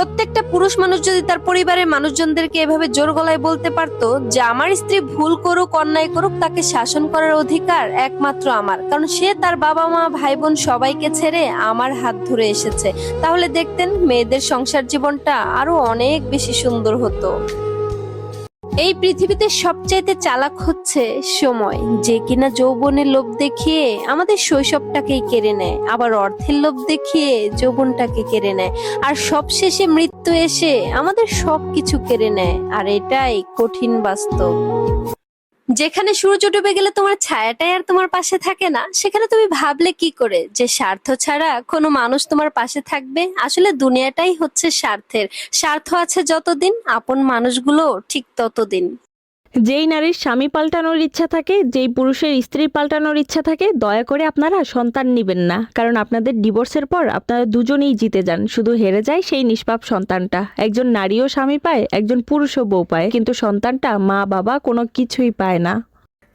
প্রত্যেকটা পুরুষ মানুষ যদি তার পরিবারের মানুষজনদেরকে এভাবে জোর গলায় বলতে পারত যে আমার স্ত্রী ভুল করুক, অন্যায় করুক, তাকে শাসন করার অধিকার একমাত্র আমার। কারণ সে তার বাবা মা, ভাই বোন সবাইকে ছেড়ে আমার হাত ধরে এসেছে। তাহলে দেখতেন মেয়েদের সংসার জীবনটা আরও অনেক বেশি সুন্দর হতো। এই পৃথিবীতে সবচাইতে চালাক হচ্ছে সময়। যে কিনা যৌবনের লোভ দেখিয়ে আমাদের শৈশবটাকেই কেড়ে নেয়, আবার অর্থের লোভ দেখিয়ে যৌবনটাকে কেড়ে নেয়। আর সবশেষে মৃত্যু এসে আমাদের সব কিছু কেড়ে নেয়, আর এটাই কঠিন বাস্তব। যেখানে সূর্য ডুবে গেলে তোমার ছায়াটাই আর তোমার পাশে থাকে না, সেখানে তুমি ভাবলে কি করে? যে স্বার্থ ছাড়া কোনো মানুষ তোমার পাশে থাকবে? আসলে দুনিয়াটাই হচ্ছে স্বার্থের। স্বার্থ আছে যতদিন, আপন মানুষগুলো ঠিক ততদিন। যেই নারীর স্বামী পাল্টানোর ইচ্ছা থাকে, যেই পুরুষের স্ত্রী পাল্টানোর ইচ্ছা থাকে, দয়া করে আপনারা সন্তান নেবেন না। কারণ আপনাদের ডিভোর্সের পর আপনারা দুজনেই জিতে যান। শুধু হেরে যায় সেই নিষ্পাপ সন্তানটা। একজন নারীও স্বামী পায়, একজন পুরুষও বউ পায়। কিন্তু সন্তানটা মা, বাবা কোনো কিছুই পায় না।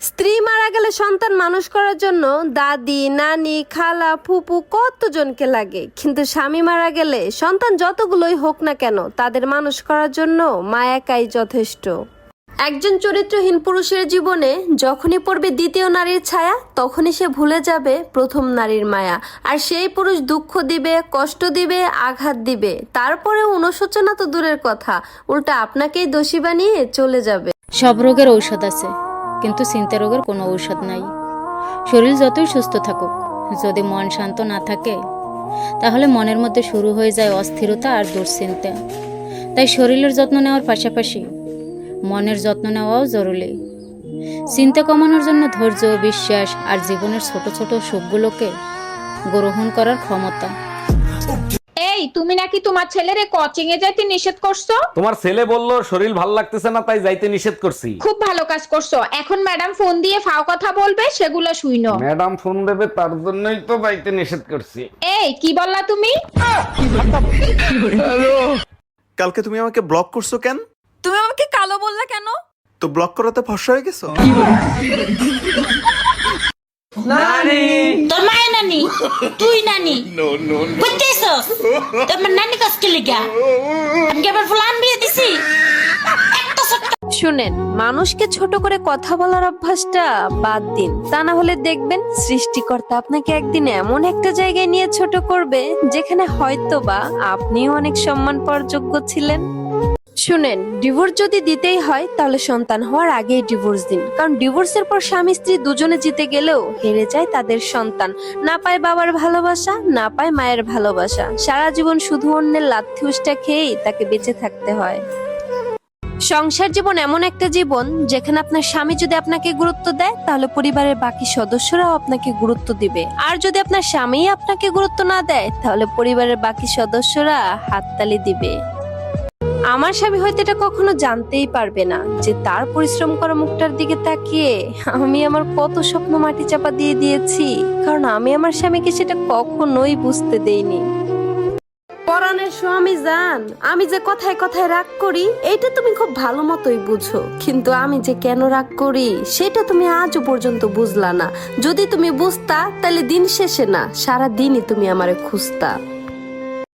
স্ত্রী মারা গেলে সন্তান মানুষ করার জন্য দাদি, নানি, খালা, ফুপু কতজনকে লাগে? কিন্তু স্বামী মারা গেলে সন্তান যতগুলোই হোক না কেন, তাদের মানুষ করার জন্য মা একাই যথেষ্ট। একজন চরিত্রহীন পুরুষের জীবনে যখনই পড়বে দ্বিতীয় নারীর ছায়া, তখনই সে ভুলে যাবে প্রথম নারীর মায়া। আর সেই পুরুষ দুঃখ দিবে, কষ্ট দিবে, আঘাত দিবে। তারপরে অনুশোচনা তো দূরের কথা। উল্টা আপনাকেই দোষী বানিয়ে চলে যাবে। সব রোগের ঔষধ আছে, কিন্তু চিন্তা রোগের কোনো ঔষধ নাই। শরীর যতই সুস্থ থাকুক, যদি মন শান্ত না থাকে, তাহলে মনের মধ্যে শুরু হয়ে যায় অস্থিরতা আর দুশ্চিন্তা। তাই শরীরের যত্ন নেওয়ার পাশাপাশি মনের যত্ন নেওয়াও জরুরি। চিন্তা কমানোর জন্য ধৈর্য বিশ্বাস আর জীবনের ছোট ছোট সুখগুলোকে গ্রহণ করার ক্ষমতা। এই তুমি নাকি তোমার ছেলেরে কোচিং এ যাইতে নিষেধ করছ? তোমার ছেলে বলল শরীর ভালো লাগতেছে না তাই যাইতে নিষেধ করছি। খুব ভালো কাজ করছ। এখন ম্যাডাম ফোন দিয়ে ফাও কথা বলবে সেগুলো শুইনো। ম্যাডাম ফোন দেবে তার জন্যই তো যাইতে নিষেধ করছি। এই কি বললা তুমি? কালকে তুমি আমাকে ব্লক করছ কেন? তুমি আমাকে কালো বললা কেন? তো ব্লক করাতে ফর্সা হয়ে গেছো? তোর মায়ের নানি? তুই নানি? বুঝতেছস তোমার নানি কাজকে লিগা? আমি কি আবার ফুলান বিয়ে দিছি? শুনেন মানুষকে ছোট করে কথা বলার অভ্যাসটা বাদ দিন। তা না হলে দেখবেন সৃষ্টিকর্তা আপনাকে একদিন এমন একটা জায়গায় নিয়ে ছোট করবে যেখানে হয়তো বা আপনিও অনেক সম্মান পাওয়ার যোগ্য ছিলেন। শুনেন ডিভোর্স যদি দিতেই হয়, তাহলে সন্তান হওয়ার আগেই ডিভোর্স দিন। কারণ ডিভোর্সের পর স্বামী স্ত্রী দুজনে জিতে গেলেও হেরে যায় তাদের সন্তান। না পায় বাবার ভালোবাসা, না পায় মায়ের ভালোবাসা। সারা জীবন শুধু অন্যের লাথি উষ্টা খেয়েই তাকে বেঁচে থাকতে হয়। সংসার জীবন এমন একটা জীবন, যেখানে আপনার স্বামী যদি আপনাকে গুরুত্ব দেয়, তাহলে পরিবারের বাকি সদস্যরাও আপনাকে গুরুত্ব দিবে। আর যদি আপনার স্বামী আপনাকে গুরুত্ব না দেয়, তাহলে পরিবারের বাকি সদস্যরা হাততালি দিবে। আমার স্বামী হয়তো এটা কখনো জানতেই পারবে না যে তার পরিশ্রম করা মুখটার দিকে তাকিয়ে আমি আমার কত স্বপ্ন মাটি চাপা দিয়ে দিয়েছি। কারণ আমি আমার স্বামীকে সেটা কখনোই বুঝতে দেইনি। পরাণের স্বামী জান, আমি যে কথায় কথায় রাগ করি এইটা তুমি খুব ভালো মতোই বুঝো। কিন্তু আমি যে কেন রাগ করি, সেটা তুমি আজও পর্যন্ত বুঝলা না। যদি তুমি বুঝতা, তাহলে দিন শেষে না, সারা দিনই তুমি আমারে খুঁজতা।